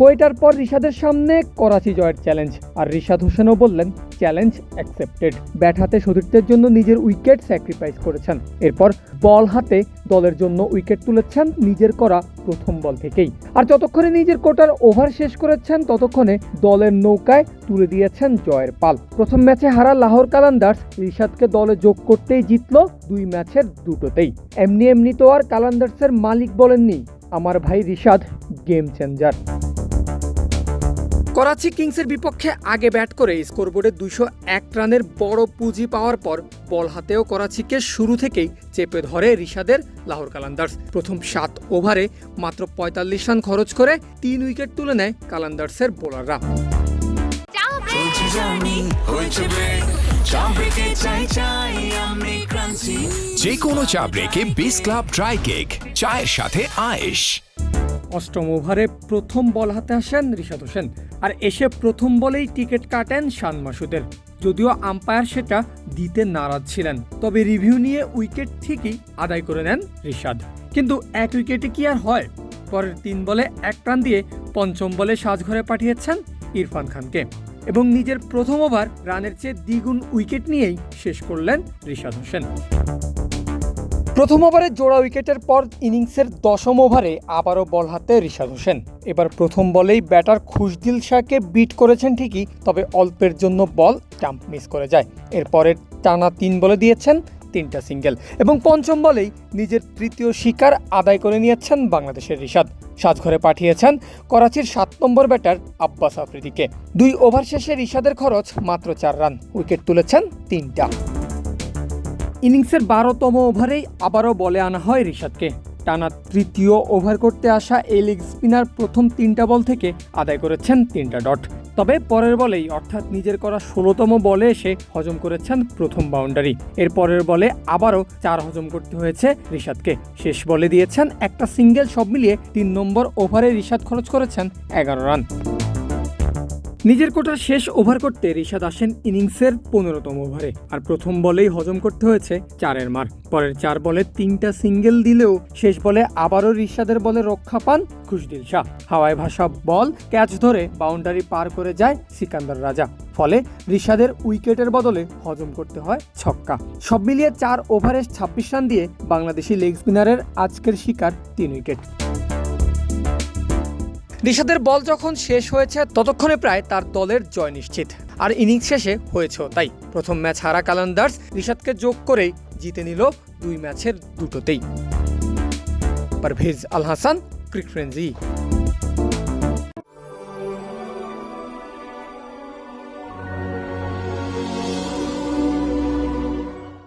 কোয়েটার পর রিশাদের সামনে করাচি জয়ের চ্যালেঞ্জ। আর রিশাদ হোসেনও বললেন, চ্যালেঞ্জ অ্যাকসেপ্টেড ব্যাট হাতে সতীর্থের জন্য নিজের উইকেট স্যাক্রিফাইস করেছেন। এরপর বল হাতে দলের জন্য উইকেট তুলেছেন নিজের করা প্রথম বল থেকেই। আর যতক্ষণে নিজের কোটার ওভার শেষ করেছেন, ততক্ষণে দলের নৌকায় তুলে দিয়েছেন জয়ের পাল। প্রথম ম্যাচে হারা লাহোর কালান্দার্স, রিশাদকে দলে যোগ করতেই জিতল দুই ম্যাচের দুটোতেই। এমনি এমনি তো আর কালান্দার্সের মালিক বলেননি, আমার ভাই রিশাদ গেম চেঞ্জার করাচি কিংসের বিপক্ষে আগে ব্যাট করে স্কোরবোর্ডে দুশো এক রানের বড় পুঁজি পাওয়ার পর বল হাতেও করাচিকে শুরু থেকেই চেপে ধরে রিশাদের লাহোর কালান্দার্স। প্রথম সাত ওভারে মাত্র পঁয়তাল্লিশ রান খরচ করে তিন উইকেট তুলে নেয় কালান্দার্সের বোলাররা। যে কোনো চা ব্রেকে বিস ক্লাব ড্রাই কেক চায়ের সাথে আয়েশ। অষ্টম ওভারে প্রথম বল হাতে আসেন রিশাদ হোসেন। আর এসে প্রথম বলেই টিকিট কাটেন শান মাসুদের। যদিও আম্পায়ার সেটা দিতে নারাজ ছিলেন, তবে রিভিউ নিয়ে উইকেট ঠিকই আদায় করে নেন রিশাদ। কিন্তু এক উইকেটে কি আর হয়? পরের তিন বলে এক রান দিয়ে পঞ্চম বলে সাজঘরে পাঠিয়েছেন ইরফান খানকে। এবং নিজের প্রথম ওভার রানের চেয়ে দ্বিগুণ উইকেট নিয়েই শেষ করলেন রিশাদ হোসেন। প্রথম ওভারে জোড়া উইকেটের পর ইনিংসের দশম ওভারে আবারও বল হাতে রিশাদ হোসেন। এবার প্রথম বলেই ব্যাটার খুশদিল শাহকে বিট করেছেন ঠিকই, তবে অল্পের জন্য বল স্টাম্প মিস করে যায়। এরপরে টানা তিন বলে দিয়েছেন তিনটা সিঙ্গেল এবং পঞ্চম বলেই নিজের তৃতীয় শিকার আদায় করে নিয়েছেন বাংলাদেশের রিশাদ। সাজঘরে পাঠিয়েছেন করাচির সাত নম্বর ব্যাটার আব্বাস আফ্রিদিকে। দুই ওভার শেষে রিশাদের খরচ মাত্র চার রান, উইকেট তুলেছেন তিনটা। ইনিংসের বারোতম ওভারেই আবারও বলে আনা হয় রিশাদকে। টানা তৃতীয় ওভার করতে আসা এই লেগ স্পিনার প্রথম তিনটা বল থেকে আদায় করেছেন তিনটা ডট। তবে পরের বলেই, অর্থাৎ নিজের করা ষোলোতম বলে এসে হজম করেছেন প্রথম বাউন্ডারি। এর পরের বলে আবারও চার হজম করতে হয়েছে রিশাদকে। শেষ বলে দিয়েছেন একটা সিঙ্গেল সব মিলিয়ে তিন নম্বর ওভারে রিশাদ খরচ করেছেন এগারো রান। নিজের কোটার শেষ ওভার করতে রিশাদ আসেন ইনিংসের পনেরোতম ওভারে, আর প্রথম বলেই হজম করতে হয়েছে চারের মার। পরের চার বলে তিনটা সিঙ্গেল দিলেও শেষ বলে আবারও রিশাদের বলে রক্ষা পান খুশদিল শাহ। হাওয়ায় ভাসা বল ক্যাচ ধরে বাউন্ডারি পার করে যায় সিকান্দার রাজা। ফলে রিশাদের উইকেটের বদলে হজম করতে হয় ছক্কা। সব মিলিয়ে চার ওভারে ছাব্বিশ রান দিয়ে বাংলাদেশি লেগ স্পিনারের আজকের শিকার তিন উইকেট। রিশাদের বল যখন শেষ হয়েছে, ততক্ষণে প্রায় তার দলের জয় নিশ্চিত। আর ইনিংস শেষে হয়েছেও তাই। প্রথম ম্যাচ হারা কালান্দার্স, রিশাদকে যোগ করেই জিতে নিল দুই ম্যাচের দুটোতেই। Parvez Al Hasan cric frenzy